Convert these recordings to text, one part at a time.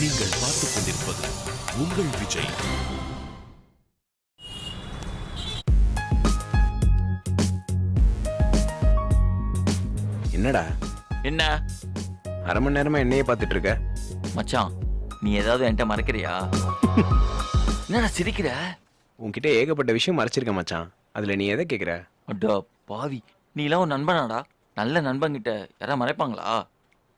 நீங்கள் பார்த்துக் கொண்டிருப்பது உங்கள் விஜய். என்னடா? என்ன? அரை மணி நேரமா என்னையே பார்த்துட்டு இருக்க மச்சான் நீ ஏதாவது என்கிட்ட மறக்கறியா? என்னடா சிரிக்கிற? உன்கிட்ட ஏகப்பட்ட விஷயம் மறைச்சிருக்க மச்சான். அதுல நீ எதை கேக்குற? அடா பாவி. நீ எல்லாம் ஒரு நண்பனாடா? நல்ல நண்பன்கிட்ட யாராவது மறைப்பாங்களா?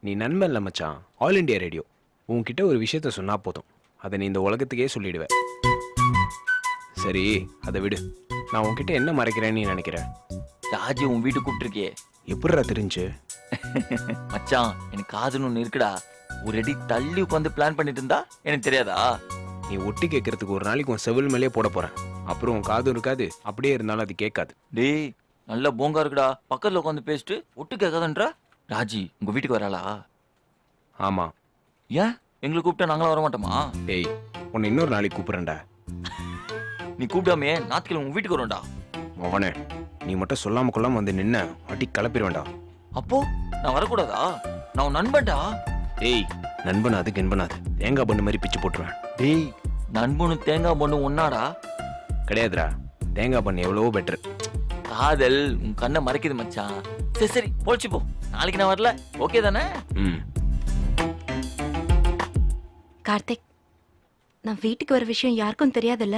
நீ நண்பன் இல்ல மச்சான். All India radio. உன்கிட்ட ஒரு விஷயத்த சொன்னா போதும். அதை நீ இந்த உலகத்துக்கே சொல்லிடுவ. சரி அதை விடு. நான் உன்கிட்ட என்ன மறைக்கிறேன்னு நீ நினைக்கிற? ராஜி உன் வீட்டுக்கு கூப்பிட்டுருக்கியே. எப்படிடா தெரிஞ்சு? மச்சான் எனக்கு காதுன்னு ஒன்று இருக்குடா. ஒரு அடி தள்ளி உட்காந்து பிளான் பண்ணிட்டு இருந்தா எனக்கு தெரியாதா? நீ ஒட்டி கேட்கறதுக்கு ஒரு நாளைக்கு உன் செவில் மேலே போட போறேன். அப்புறம் உன் காதும் இருக்காது. அப்படியே இருந்தாலும் அது கேட்காது. டேய் நல்ல போங்கா இருக்குடா. பக்கத்துல உட்காந்து பேசிட்டு ஒட்டு கேட்காதன்றா? ராஜி உங்க வீட்டுக்கு வராளா? ஆமா. ஏன்? எங்களை கூப்பிட்டா நாங்களும் வர மாட்டோமா டேய் உன்னை இன்னொரு நாளைக்கு கூப்பிடுறேன்டா. நீ கூப்பிடாமே நாத்துக்கிழமை உங்க வீட்டுக்கு வரும்டா. மவனே நீ மட்டும் சொல்லாம கொள்ளாம வந்து நின்ன அடி கிளப்பிடுவேன்டா அப்போ நான் வரக்கூடாதா? நான் உன் நண்பன்டா? டேய் நண்பன் அது கென்பனாது தேங்காய் பண்ணு மாதிரி பிச்சு போட்டுருவேன். டேய் நண்பனும் தேங்காய் பொண்ணு ஒன்னாடா? கிடையாதுடா. தேங்காய் பண்ணு எவ்வளவோ பெட்டர் காதல் உன் கண்ணை மறைக்குது மச்சான். சரி சரி பொழிச்சு போ. நாளைக்கு நான் வரல. ஓகே தானே? ம். கார்த்திக் நான் வீட்டுக்கு வர விஷயம் யாருக்கும் தெரியாதுல்ல?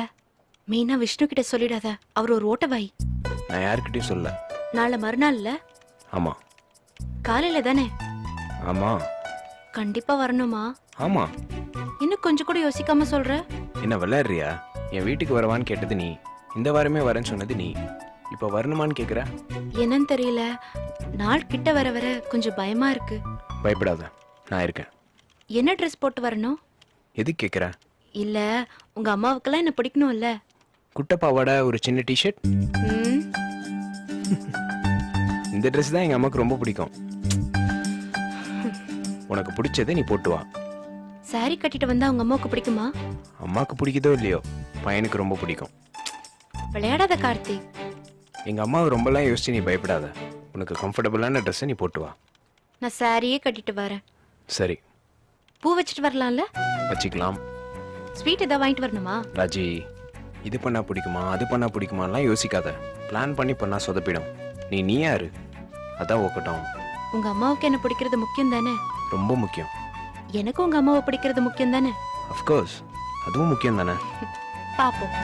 மெயினா விஷ்ணு கிட்ட சொல்லிடாத. அவர் ஒரு ஓட்டவாய். நான் யாருக்கிட்டையும் சொல்ல. நாளை மறுநாள்ல? ஆமா. காலையில தானே? ஆமா. கண்டிப்பா வரணுமா? ஆமா. இன்னும் கொஞ்சம் கூட யோசிக்காம சொல்ற? என்ன விளையாடுறியா? என் வீட்டுக்கு வரவான்னு கேட்டது நீ. இந்த வாரமே வரேன்னு சொன்னது நீ. இப்போ வரணுமான்னு கேட்குற என்னன்னு தெரியல. நாள் கிட்ட வர வர கொஞ்சம் பயமா இருக்கு. பயப்படாத. நான் இருக்கேன். என்ன ட்ரெஸ் போட்டு வரணும்? எதுக்கு கேட்குற இல்ல உங்க அம்மாவுக்கெல்லாம் என்ன பிடிக்கணும்ல? குட்டை பாவாடை ஒரு சின்ன டிஷர்ட் ம், இந்த ட்ரெஸ் தான் எங்கள் அம்மாவுக்கு ரொம்ப பிடிக்கும். உனக்கு பிடிச்சதை நீ போட்டு வா. saree கட்டிட்டு வந்தா உங்க அம்மாவுக்கு பிடிக்குமா? அம்மாவுக்கு பிடிக்குதோ இல்லையோ? பையனுக்கு ரொம்ப பிடிக்கும். விளையாடாத கார்த்திக் எங்கள் அம்மாவை ரொம்பலாம் யோசிச்சு நீ பயப்படாத. உனக்கு கம்ஃபர்டபுளான ட்ரெஸ்ஸை நீ போட்டு வா. நான் சாரியே கட்டிட்டு வரேன். சரி. பூ வச்சுட்டு வரலாம்ல? வச்சுக்கலாம். ஸ்வீட் ஏதாவது வாங்கிட்டு வரணுமா? ராஜி இது பண்ணா பிடிக்குமா அது பண்ணா பிடிக்குமாலாம் யோசிக்காத. பிளான் பண்ணி பண்ணா சொதப்பிடும். நீ நீ யாரு? அதான் ஒக்கட்டும் உங்க அம்மாவுக்கு என்ன பிடிக்கிறது முக்கியம் தானே? ரொம்ப முக்கியம். எனக்கு உங்க அம்மாவை பிடிக்கிறது முக்கியம் தானே? அஃப்கோர்ஸ் அதுவும் முக்கியம் தானே? பாப்போம்.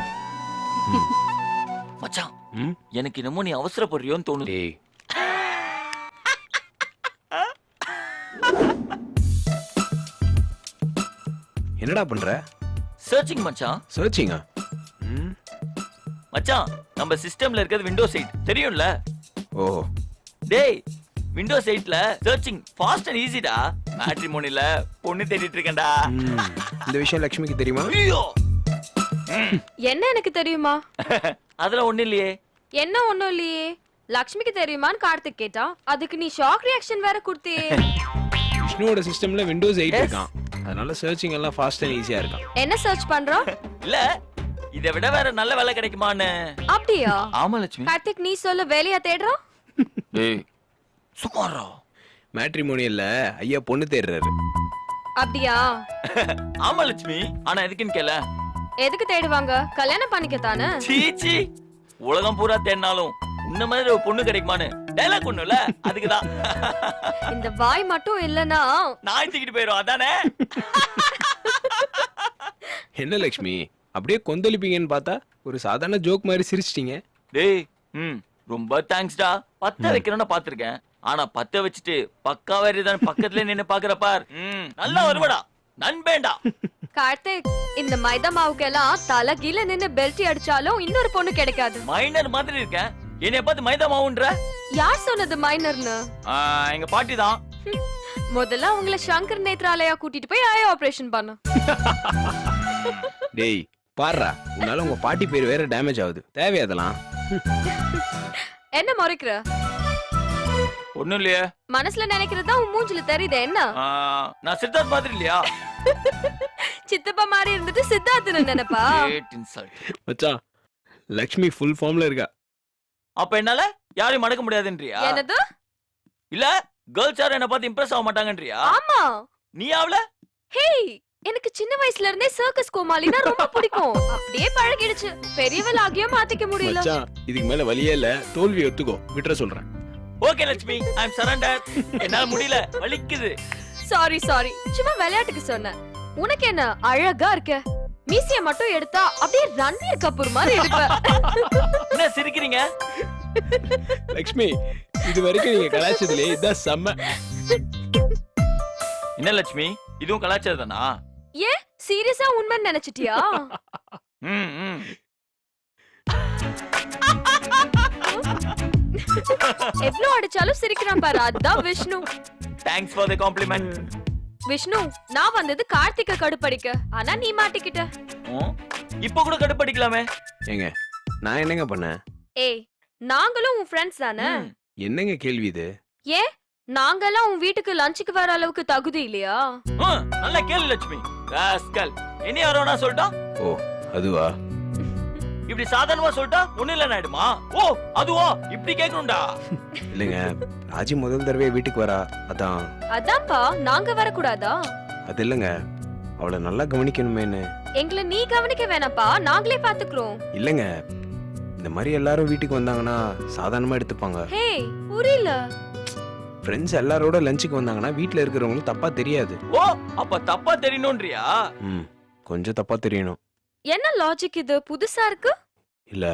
மச்சான் ம்? எனக்கு என்னமோ நீ அவசரப்படுறியோன்னு தோணுது. என்னடா பண்ற? சர்ச்சிங் மச்சான். சர்ச்சிங்கா ம். மச்சான் நம்ம சிஸ்டம்ல இருக்கிறது விண்டோஸ் எயிட் தெரியும்ல? ஓ. டேய் விண்டோஸ் எயிட்ல சர்ச்சிங் ஃபாஸ்ட் அண்ட் ஈஸிடா மேட்ரிமோனில பொண்ணு தேடிட்டு இருக்கேன்டா. இந்த விஷயம் லக்ஷ்மிக்கு தெரியுமா? ஐயோ. என்ன எனக்கு தெரியுமா? அதெல்லாம் ஒண்ணு இல்லையே. என்ன ஒண்ணும் இல்லையே? லக்ஷ்மிக்கு தெரியுமான்னு கார்த்திக் கேட்டா அதுக்கு நீ ஷாக் ரியாக்ஷன் வேற கொடுத்தியே விஷ்ணுவோட சிஸ்டம்ல விண்டோஸ் எயிட். இருக்கான். அதனால சர்ச்சிங் எல்லாம் ஃபாஸ்ட் அண்ட் ஈஸியா இருக்கான். என்ன சர்ச் பண்றோம்? இல்ல இதை விட வேற நல்ல வேலை கிடைக்குமான்னு. அப்படியா? ஆமா லட்சுமி. கார்த்திக் நீ சொல்ல வேலையா தேடுறோம்? டேய் சுமாரா மேட்ரிமோனியல்ல ஐயா பொண்ணு தேடுறாரு. அப்படியா? ஆமா லட்சுமி. ஆனா எதுக்குன்னு கேள. எதுக்கு தேடுவாங்க? கல்யாணம் பண்ணிக்கத்தானே? சீச்சி உலகம் பூரா தேடினாலும் உன்ன மாதிரி ஒரு பொண்ணு கிடைக்குமான்னு. டைலாக் ஒண்ணுல அதுக்குதான். இந்த வாய் மட்டும் இல்லனா நாய் தூக்கிட்டு போயிரும் அதானே? என்ன லக்ஷ்மி அப்படியே கொந்தளிப்பீங்கன்னு பார்த்தா ஒரு சாதாரண ஜோக் மாதிரி சிரிச்சிட்டீங்க. டேய் ம் ரொம்ப தேங்க்ஸ்டா பத்த வைக்கிறேன்னு பாத்திருக்கேன் ஆனா பத்த வச்சுட்டு பக்கா வேற தான் பக்கத்துல நின்னு பாக்குற பார். ம். நல்லா வருவடா. நண்பேண்டா. கார்த்திக் இந்த மைதா மாவுக்கு எல்லாம் தலை கீழ நின்னு பெல்ட் அடிச்சாலும் இன்னொரு பொண்ணு கிடைக்காது. மைனர் மாதிரி இருக்கேன். என்னைய பார்த்து மைதா மாவுன்ற? யார் சொன்னது மைனர்னு? ஆ, எங்க பாட்டி தான். முதல்ல உங்களை சங்கர் நேத்ராலயா கூட்டிட்டு போய் ஐ ஆபரேஷன் பண்ணு. டேய் பாருடா உன்னால உங்க பாட்டி பேர் வேற டேமேஜ் ஆகுது. தேவை அதெல்லாம்? என்ன முறைக்கிற? ஒண்ணும் இல்லையே. மனசுல நினைக்கிறது தான் உன் மூஞ்சில தெரியுது என்ன? நான் சித்தார்த் மாதிரி இல்லையா சித்தப்பா மாதிரி இருந்துட்டு சித்தார்த்தன நினைப்பா. மச்சான் லக்ஷ்மி ஃபுல் ஃபார்ம்ல இருக்கா. அப்ப என்னால யாரையும் மடக்க முடியாதுன்றியா? என்னது? இல்ல கேர்ள்ஸ் யாரும் என்ன பார்த்து இம்ப்ரெஸ் ஆக மாட்டாங்கன்றியா? ஆமா. நீ ஆவல ஹேய் என்ன சின்ன வயசுல இருந்தே சர்க்கஸ் கோமாளினா ரொம்ப பிடிக்கும். அப்படியே பழகிடுச்சு. பெரியவள் ஆகியும் மாத்திக்க முடியல. மச்சான் இதுக்கு மேல வழியே இல்ல. தோல்வி ஒத்துக்கோ. விட்டுற சொல்றேன். Okay Lakshmi. I am surrender என்னால முடியல. வலிக்குது. சாரி சாரி சும்மா விளையாட்டுக்கு சொன்னேன். உனக்கு என்ன அழகா இருக்க? மீசிய மட்டும் எடுத்தா அப்படியே ரன்வீர் கபூர் மாதிரி இருப்ப என்ன சிரிக்கிறீங்க? லக்ஷ்மி இது வரைக்கும் நீங்க கலாச்சதுலயே இதான் செம்ம. என்ன லட்சுமி இதுவும் கலாச்சாரம் தானா? ஏன் சீரியஸா உண்மைன்னு நினைச்சிட்டியா? ம் ம். எவ்ளோ அடிச்சாலும் சிரிக்கிறான் பாரு. அதான் Vishnu. Thanks for the compliment Vishnu நான் வந்தது கார்த்திக கடுப்படிக்க. ஆனா நீ மாட்டிக்கிட்ட. இப்போ கூட கடுப்படிக்கலாமே. ஏங்க நான் என்னங்க பண்ணேன் ஏய் நாங்களும் உன் ஃப்ரெண்ட்ஸ் தானே. என்னங்க கேள்வி இது? ஏன் நாங்கெல்லாம் உன் வீட்டுக்கு லஞ்சுக்கு வர அளவுக்கு தகுதி இல்லையா? நல்ல கேளு லட்சுமி. ராஸ்கல். இனி யாரோனா சொல்லிட்டா ஓ அதுவா? இப்படி சாதாரணமா சொல்லிட்டா ஒண்ணு இல்ல ஆயிடுமா? ஓ அதுவா? இப்படி கேட்கணும்டா. இல்லைங்க ராஜி முதல் தடவை வீட்டுக்கு வரா. அதான். அதான்ப்பா நாங்க வரக்கூடாதா? அது இல்லைங்க அவளை நல்லா கவனிக்கணுமேன்னு. எங்களை நீ கவனிக்க வேணாப்பா நாங்களே பாத்துக்கிறோம் இல்லைங்க இந்த மாதிரி எல்லாரும் வீட்டுக்கு வந்தாங்கன்னா சாதாரணமா எடுத்துப்பாங்க. ஹே புரியல. ஃப்ரெண்ட்ஸ் எல்லாரோட லஞ்சுக்கு வந்தாங்கன்னா வீட்டில் இருக்கிறவங்களுக்கு தப்பா தெரியாது. ஓ அப்ப தப்பா தெரியணும்ன்றியா? ம் கொஞ்சம் தப்பா தெரியணும். என்ன லாஜிக் இது? புதுசா இருக்கு? இல்ல.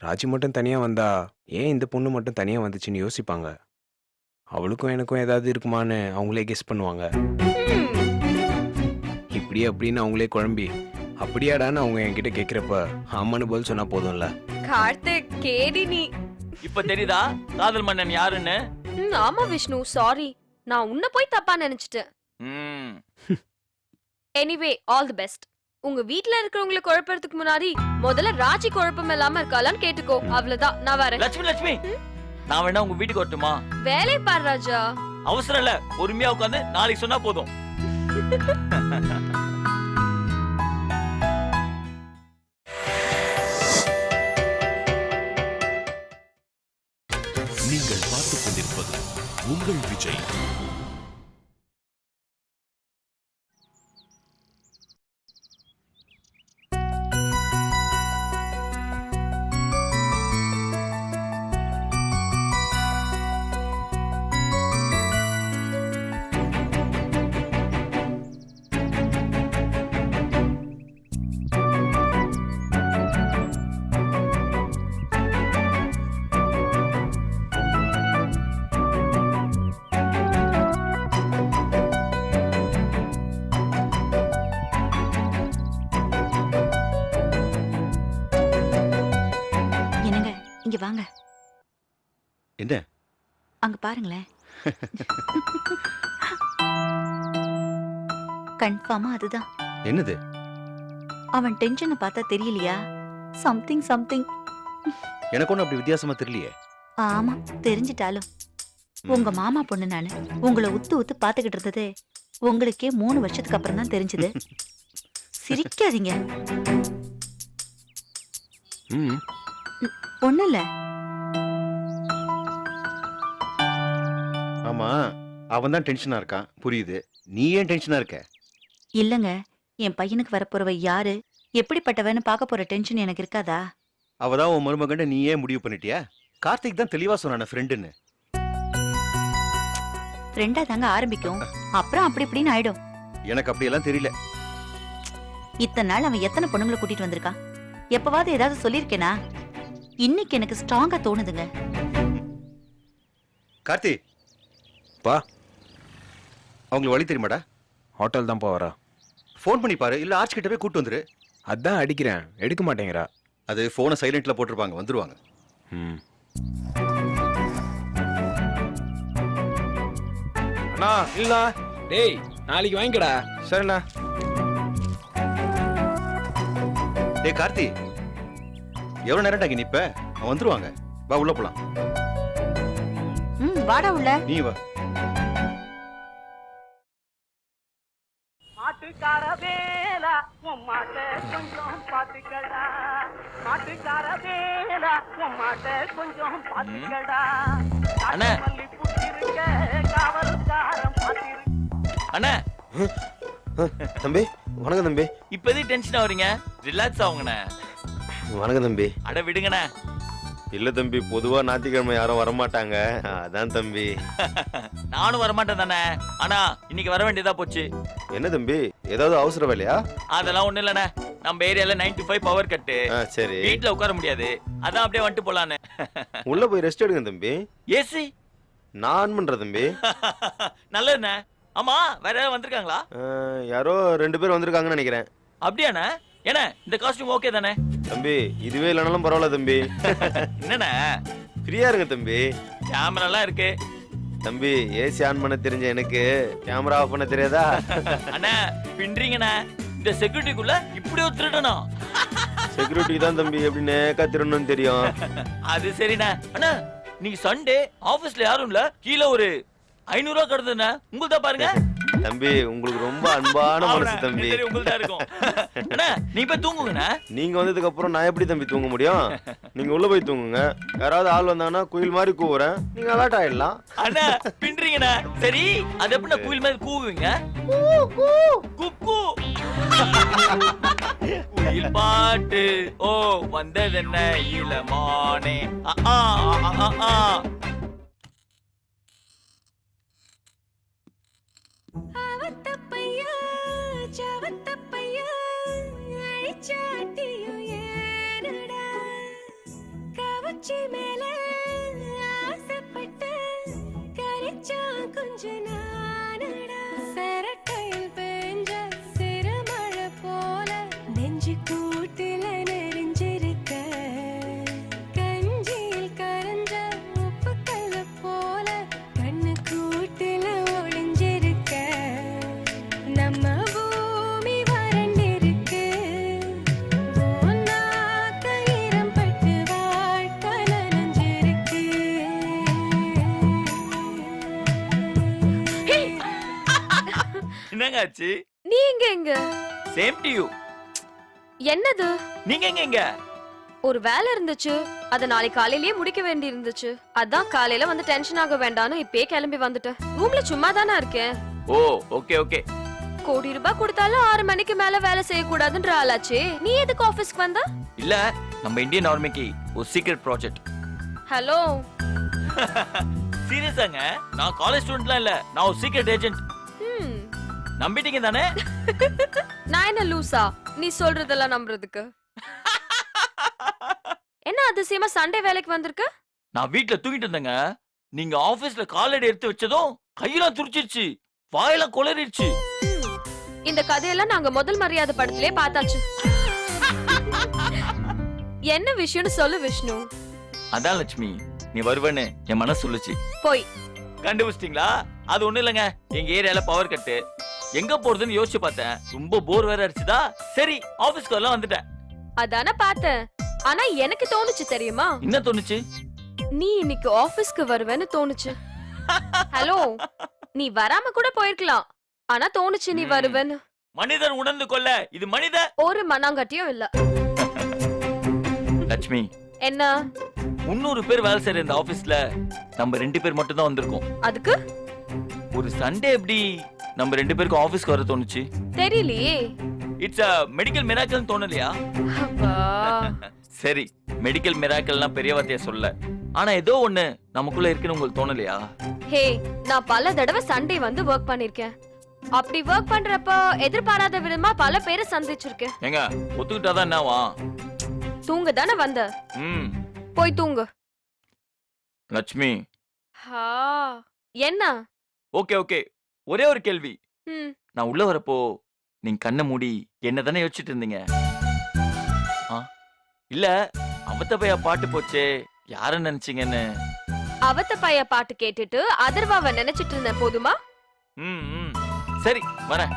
ராஜி மட்டும் தனியா வந்தா ஏன் இந்த பொண்ணு மட்டும் தனியா வந்துச்சுன்னு யோசிப்பாங்க? அவளுக்கும் எனக்கும் ஏதாவது இருக்குமான்னு அவங்களே கெஸ் பண்ணுவாங்க. இப்படி அப்படின்னு அவங்களே குழம்பி அப்படியாடான்னு அவங்க என்கிட்ட கேக்குறப்ப ஆமான்னு பதில் சொன்னா போதும்ல? கார்த்திக் கேடி நீ. இப்ப தெரியுதா? காதல் மன்னன் யாருன்னு? ம், ஆமா விஷ்ணு சாரி நான் உன்னை போய் தப்பா நினைச்சிட்டேன். ம். எனிவே ஆல் தி பெஸ்ட் உங்க வீட்ல இருக்கிறவங்களை குழப்பறதுக்கு முன்னாடி முதல்ல ராஜி குழப்பம் இல்லாம இருக்காளான்னு கேட்டுக்கோ. அவ்வளவுதான். நான் வரேன். லட்சுமி லட்சுமி! நான் வேணா உங்க வீட்டுக்கு வரட்டுமா? வேலை பாரு ராஜா. அவசரம் இல்ல. பொறுமையா உட்காந்து நாளைக்கு சொன்னா போதும். நீங்கள் பார்த்துக் கொண்டிருப்பது உங்கள் விஜய். வாங்க. என்ன அங்க பாருங்களேன். கன்ஃபார்மா அதுதான். என்னது? அவன் டென்ஷனை பார்த்தா தெரியலையா? Something something. எனக்கு ஒன்றும் அப்படி வித்தியாசமா தெரியலையே. ஆமா தெரிஞ்சிட்டாலும். உங்க மாமா பொண்ணு நானு உங்களை உத்து உத்து பாத்துக்கிட்டு இருந்தது உங்களுக்கே மூணு வருஷத்துக்கு அப்புறம் தான் தெரிஞ்சது. சிரிக்காதீங்க. ம். ஒண்ணும் இல்ல ஆமா அவன் தான் டென்ஷனா இருக்கான். புரியுது. நீ ஏன் டென்ஷனா இருக்க? இல்லங்க என் பையனுக்கு வரப்போறவ யாரு எப்படிப்பட்டவன்னு பார்க்க போற டென்ஷன் எனக்கு இருக்காதா? அவ தான் உன் மருமகண்ட நீ ஏன் முடிவு பண்ணிட்டியா? கார்த்திக் தான் தெளிவா சொன்னான ஃப்ரெண்டுன்னு ஃப்ரெண்டா தாங்க ஆரம்பிக்கும். அப்புறம் அப்படி இப்படின்னு ஆயிடும். எனக்கு அப்படியெல்லாம் தெரியல. இத்தனை நாள் அவன் எத்தனை பொண்ணுங்களை கூட்டிட்டு வந்திருக்கான்? எப்பவாவது ஏதாவது சொல்லியிருக்கேனா? இன்னைக்கு எனக்கு ஸ்ட்ராங்கா தோணுதுங்க. கார்த்தி. பா. அவங்களுக்கு வழி தெரியுமாடா? ஹோட்டல் தான் வரா. ஃபோன் பண்ணி பாரு இல்ல ஆர்ச் கிட்ட போய் கூட்டு வந்துரு. அதான் அடிக்கிறேன். எடுக்க மாட்டேங்கிறா. அது போனை சைலண்ட்ல போட்டிருப்பாங்க வந்துருவாங்க. ம். அண்ணா இல்ல டேய் நாளைக்கு வாங்கிக்கடா. சரிண்ணா. டேய் கார்த்தி. எவ்வளவு நேரம்டா இங்க நிப்ப? அவன் வந்துருவாங்க. வா உள்ள போலாம். ம் வாடா உள்ள. நீ வா. மாட்டுக்கார வேலா உன் மாட்ட கொஞ்சம் பாத்துக்கடா மாட்டுக்கார வேலா உன் மாட்ட கொஞ்சம் பாத்துக்கடா அண்ணே. மல்லி புட்டிருக்க காவல்காரன் பாத்திருக்க அண்ணே. தம்பி வணக்கம் தம்பி. இப்ப எதுக்கு டென்ஷன் ஆகுறீங்க? ரிலாக்ஸ் ஆகுங்கண்ணே. வணக்கம் தம்பி. அட விடுங்கண்ணே. இல்ல தம்பி பொதுவா ஞாயிற்றுக்கிழமை யாரும் வரமாட்டாங்க. அதான் தம்பி. நானும் வரமாட்டேன் தானே ஆனா இன்னைக்கு வர வேண்டியதா போச்சு. என்ன தம்பி ஏதாவது அவசர வேலையா? அதெல்லாம் ஒண்ணு இல்லண்ணே. நம்ம ஏரியால nine to five power cut சரி. வீட்ல உட்கார முடியாது. அதான் அப்படியே வந்துட்டு போலான்னு. உள்ள போய் ரெஸ்ட் எடுங்க தம்பி. ஏசி நான் ஆன் பண்றேன் தம்பி. நல்லதுண்ணே. ஆமா வேற யாராவது வந்திருக்காங்களா? யாரோ ரெண்டு பேர் வந்திருக்காங்கன்னு நினைக்கிறேன். அப்படியாண்ணே? ஏண்ணே இந்த காஸ்டியூம் ஓகே தானே? தம்பி இதுவே இல்லைனாலும் பரவாயில்ல தம்பி. என்னண்ணே? ஃப்ரீயா இருங்க தம்பி. கேமராலாம் இருக்கு. தம்பி ஏசி ஆன் பண்ண தெரிஞ்ச எனக்கு கேமரா ஆஃப் பண்ண தெரியாதா? அண்ணா பின்றீங்கண்ணே இந்த செக்யூரிட்டிக்குள்ள இப்படி ஒரு திருடணும் செக்யூரிட்டி தான் தம்பி எப்படி நேக்கா திருடணும்னு தெரியும். அது சரிண்ணே. அண்ணா நீங்க சண்டே ஆபீஸ்ல யாரும் இல்ல? கீழே ஒரு ஐநூறு ரூபா கிடந்ததுண்ணே. உங்கள்தான் பாருங்க. தம்பி உங்களுக்கு ரொம்ப அன்பான மனசு தம்பி. உங்கள்தான் இருக்கும். அண்ணா நீ போய் தூங்குங்கண்ணே. நீங்க வந்ததுக்கு அப்புறம் நான் எப்படி தம்பி தூங்க முடியும்? நீங்க உள்ள போய் தூங்குங்க. யாராவது ஆள் வந்தாங்கன்னா குயில் மாதிரி கூவுறேன். நீங்க அலர்ட் ஆயிடலாம். அண்ணா பின்றீங்கண்ணா சரி அது எப்படி குயில் மாதிரி கூவுவீங்க? குக்கு குயில் பாட்டு. ஓ வந்ததென்ன இளமானே. ஆ, ஆ, ஆ, ஆ, கவச்சி மேலே என்னங்க ஆச்சு நீ எங்க சேம் டு யூ என்னது? நீங்க எங்க எங்க? ஒரு வேலை இருந்துச்சு. அத நாளைக்கு காலையிலேயே முடிக்க வேண்டி இருந்துச்சு. அதான் காலையில வந்து டென்ஷன் ஆக வேண்டாம்னு இப்பயே கிளம்பி வந்துட்டேன். ரூம்ல சும்மா தானே இருக்கேன்? ஓ ஓகே ஓகே. கோடி ரூபாய் கொடுத்தாலும் ஆறு மணிக்கு மேல வேலை செய்யக்கூடாதுன்ற ஆளாச்சே. நீ எதுக்கு ஆபீஸ்க்கு வந்த? இல்ல நம்ம இந்தியன் ஆர்மிக்கு ஒரு சீக்ரெட் ப்ராஜெக்ட் ஹலோ சீரியஸாங்க நான் காலேஜ் ஸ்டூடெண்ட்லாம் இல்ல. நான் ஒரு சீக்ரெட் ஏஜென்ட் நம்பிட்டீங்க தானே? நான் என்ன லூசா? நீ சொல்றதெல்லாம் நம்புறதுக்கு. என்ன அதிசயமா சண்டே வேலைக்கு வந்திருக்க? நான் வீட்ல தூங்கிட்டு இருந்தேங்க. நீங்க ஆபீஸ்ல காலடி எடுத்து வச்சதும் கையெல்லாம் துடிச்சிருச்சு வாயெல்லாம் குளறிடுச்சு இந்த கதையெல்லாம் நாங்க முதல் மரியாதை படத்திலே பார்த்தாச்சு. என்ன விஷயம்னு சொல்லு விஷ்ணு. அதான் லட்சுமி நீ வருவேன்னு என் மனசு சொல்லுச்சு. போய். கண்டுபிடிச்சிட்டீங்களா? அது ஒண்ணு இல்லைங்க. எங்க ஏரியால பவர் கட்டு எங்க போறதுன்னு யோசிச்சு பார்த்தேன். ரொம்ப போர் வேற அடிச்சுதா? சரி ஆபீஸ்க்கு எல்லாம் வந்துட்டேன். அதானே பார்த்தேன். ஆனா எனக்கு தோணுச்சு தெரியுமா? என்ன தோணுச்சு? நீ இன்னைக்கு ஆபீஸ்க்கு வருவேன்னு தோணுச்சு. ஹலோ நீ வராம கூட போயிருக்கலாம். ஆனா தோணுச்சு நீ. வருவேன்னு. மனிதன் உணர்ந்து கொள்ள இது மனித? ஒரு மண்ணாங்கட்டியும் இல்ல. லட்சுமி. என்ன? முன்னூறு பேர் வேலை செய்யற இந்த ஆபீஸ்ல நம்ம ரெண்டு பேர் மட்டும் தான் வந்திருக்கோம். அதுக்கு? ஒரு சண்டே எப்படி நம்ம ரெண்டு பேருக்கும் ஆபீஸ்க்கு வர தோணுச்சு. தெரியலையே. It's a medical மிராக்கல்னு தோணலையா. சரி மெடிக்கல் மிராக்கல்னா பெரிய வார்த்தையா சொல்ல. ஆனா ஏதோ ஒண்ணு நமக்குள்ள இருக்குன்னு உங்களுக்கு தோணலையா? ஹே நான் பல தடவை சண்டே வந்து ஒர்க் பண்ணிருக்கேன். அப்படி ஒர்க் பண்றப்ப எதிர்பாராத விதமா பல பேரை சந்திச்சிருக்கேன். ஏங்க ஒத்துக்கிட்டாதான் என்னவா தூங்க தானே வந்த? ம். போய் தூங்கு. லட்சுமி. ஹா என்ன? Okay okay. ஒரே ஒரு கேள்வி. ம். நான் உள்ள வரப்போ நீங்க கண்ணை மூடி என்ன தானே யோசிச்சுட்டு இருந்தீங்க? ஆ? இல்ல அவத்த பையா பாட்டு போச்சே யார நினைச்சீங்கன்னு? அவத்த பைய பாட்டு கேட்டுட்டு அதர்வாவ நினைச்சிட்டு இருந்தேன் போதுமா? ம் ம். சரி வரேன்.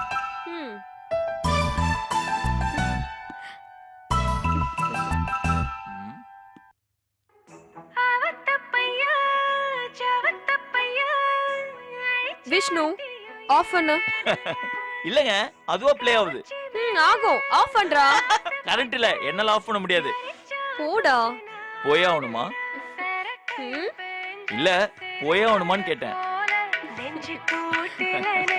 விஷ்ணு. ஆஃப் பண்ணு. இல்லங்க அதுவா ப்ளே ஆகுது. ம் ஆகும். ஆஃப் பண்றா. கரண்ட் இல்ல என்னால ஆஃப் பண்ண முடியாது. போடா. போயே ஆகணுமா? ம். இல்ல போயே ஆகணுமான்னு கேட்டேன்.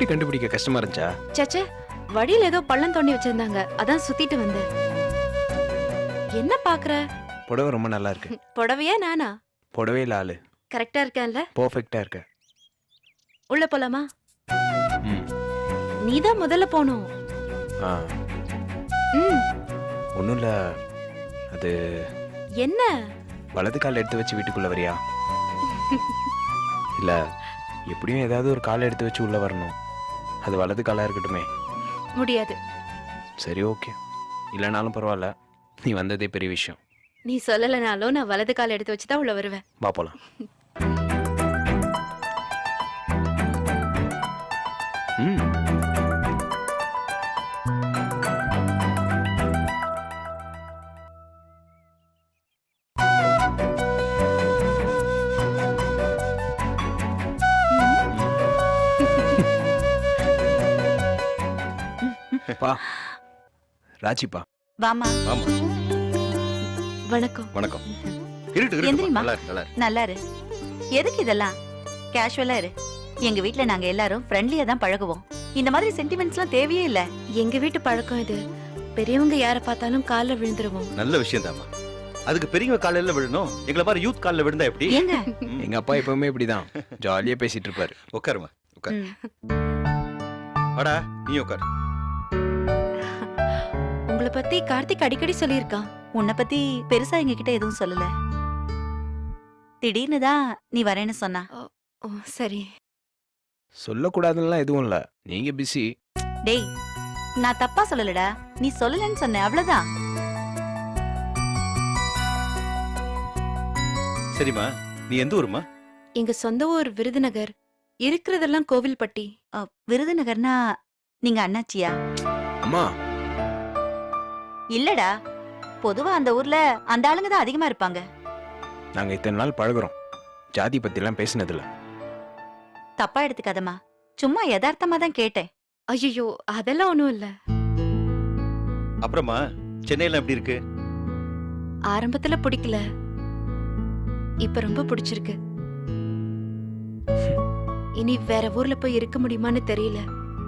வீடு கண்டுபிடிக்க கஷ்டமா இருந்துச்சா? சச்சே வழியில ஏதோ பள்ளம் தோண்டி வச்சிருந்தாங்க. அதான் சுத்திட்டு வந்தேன். என்ன பாக்குற? புடவை ரொம்ப நல்லா இருக்கு. புடவையா நானா? புடவையில் ஆளு. கரெக்டா இருக்கேன்ல. பர்ஃபெக்டா இருக்க. உள்ள போலாமா? ம். நீதான் முதல்ல போகணும். ஆ. ம். ஒன்றும் இல்லை. அது என்ன? வலது கால் எடுத்து வச்சு வீட்டுக்குள்ள வரியா? இல்ல எப்படியும் ஏதாவது ஒரு கால் எடுத்து வச்சு உள்ள வரணும். அது வலது காலா இருக்கட்டுமே. முடியாது. சரி ஓகே. இல்லைனாலும் பரவாயில்ல. நீ வந்ததே பெரிய விஷயம். நீ சொல்லலைனாலும் நான் வலது கால் எடுத்து வச்சு தான் உள்ள வருவேன். வா போலாம். பா ராஜிப்பா. வாமா. ஆமா வணக்கம். வணக்கம். இருட்டு இருட்டு எந்திரிம்மா. நல்லா இருக்கு நல்லா இருக்கு நல்லா இரு எதுக்கு இதெல்லாம்? கேஷுவலா இரு. எங்க வீட்ல நாங்க எல்லாரும் ஃப்ரெண்ட்லியா தான் பழகுவோம். இந்த மாதிரி சென்டிமெண்ட்ஸ்லாம் தேவையே இல்ல. எங்க வீட்டு பழக்கம் இது. பெரியவங்க யார பார்த்தாலும் கால்ல விழுந்துருவோம். நல்ல விஷயம் தாமா அதுக்கு பெரியவங்க காலையில விழணும் எங்களை மாதிரி யூத் காலில் விழுந்தா எப்படி? ஏங்க? எங்க அப்பா எப்பவுமே இப்படிதான். ஜாலியா பேசிட்டு இருப்பாரு. உட்காருமா உட்காரு. ம். வாடா நீ உட்காரு. உங்களை பத்தி கார்த்திக் அடிக்கடி சொல்லியிருக்கான். உன்னை பத்தி பெருசா எங்க கிட்ட எதுவும் சொல்லல. திடீர்னு தான் நீ வரேன்னு சொன்னா. ஓ சரி. சொல்லக்கூடாதுலாம் எதுவும் இல்ல. நீங்க பிஸி டேய் நான் தப்பா சொல்லலடா. நீ சொல்லலன்னு சொன்ன அவ்வளவுதான். சரிம்மா நீ எந்த ஊருமா எங்க சொந்த ஊர் விருதுநகர். இருக்கிறதெல்லாம் கோவில்பட்டி. அ, விருதுநகர்னா நீங்க அண்ணாச்சியா? அம்மா இல்லடா. பொதுவா அந்த ஊர்ல அந்த ஆளுங்க தான் அதிகமா இருப்பாங்க. நாங்க இத்தனை நாள் பழகுறோம். ஜாதி பத்திலாம் பேசினதில்ல. தப்பா எடுத்துக்காதம்மா. சும்மா யதார்த்தமா தான் கேட்டேன். ஐயோ அதெல்லாம் ஒண்ணும் இல்ல. அப்புறமா சென்னையில எப்படி இருக்கு? ஆரம்பத்துல பிடிக்கல. இப்ப ரொம்ப பிடிச்சிருக்கு. இனி வேற ஊர்ல போய் இருக்க முடியுமான்னு தெரியல.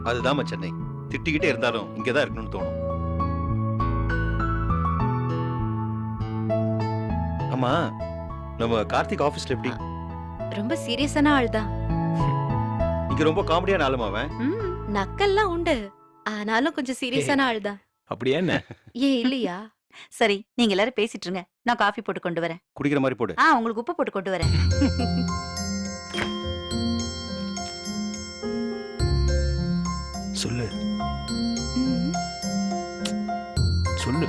அதுதாம்மா சென்னை. திட்டிக்கிட்டே இருந்தாலும் இங்கதான் இருக்கணும்னு தோணும். ஆமா. நம்ம கார்த்திக் ஆபீஸ்ல எப்படி? ரொம்ப சீரியஸான ஆள் தான். இங்க ரொம்ப காமெடியான ஆளுமா அவன்? நக்கல்லாம் உண்டு. ஆனாலும் கொஞ்சம் சீரியஸான ஆள் தான். அப்படியா என்ன? ஏன் இல்லையா? சரி நீங்க எல்லாரும் பேசிட்டு இருங்க. நான் காஃபி போட்டு கொண்டு வரேன். குடிக்கிற மாதிரி போடு. ஆ உங்களுக்கு உப்பு போட்டு கொண்டு வரேன். சொல்லு. சொல்லு.